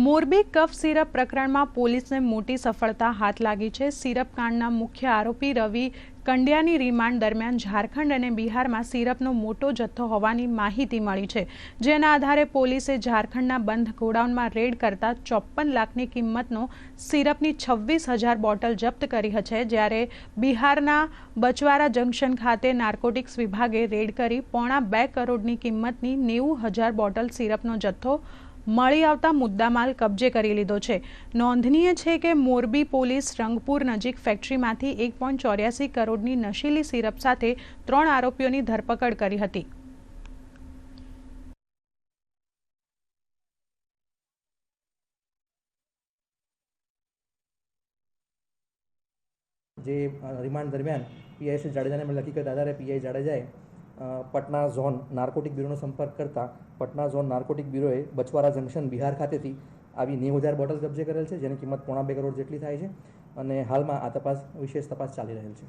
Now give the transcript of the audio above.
મોરબી કફ syrup પ્રકરણમાં પોલીસને મોટી સફળતા હાથ લાગી છે. સિરપ કાંડના મુખ્ય આરોપી રવિ કંડ્યાની રિમાન્ડ દરમિયાન ઝારખંડ અને બિહારમાં સિરપનો મોટો જથ્થો હોવાની માહિતી મળી છે. જેના આધારે પોલીસે ઝારખંડના બંધ ગોડાઉનમાં રેડ કરતા ચોપ્પન લાખની કિંમતનો સિરપની છવ્વીસ હજાર બોટલ જપ્ત કરી છે. જ્યારે બિહારના બચવારા જંકશન ખાતે નાર્કોટિક્સ વિભાગે રેડ કરી પોણા બે કરોડની કિંમતની નેવું હજાર બોટલ સિરપનો જથ્થો મળી આવતા મુદ્દામાલ કબજે કરી લીધો છે. નોંધનીય છે કે મોરબી પોલીસ રંગપુર નજીક ફેક્ટરીમાંથી એક પોઈન્ટ ચોર્યાસી કરોડની નશીલી સિરપ સાથે ત્રણ આરોપીઓની ધરપકડ કરી હતી. જે રિમાન્ડ દરમિયાન પીઆઈ શ્રી જાડેજાને લખી કે દાદારે પીઆઈ જાડેજાએ પટના ઝોન નાર્કોટિક બ્યુરોનો સંપર્ક કરતા પટના ઝોન નાર્કોટિક બ્યુરોએ બચવારા જંકશન બિહાર ખાતેથી આવી નેવું હજાર બોટલ કબજે કરેલ છે, જેની કિંમત પોણા બે કરોડ જેટલી થાય છે અને હાલમાં આ તપાસ વિશેષ તપાસ ચાલી રહેલ છે.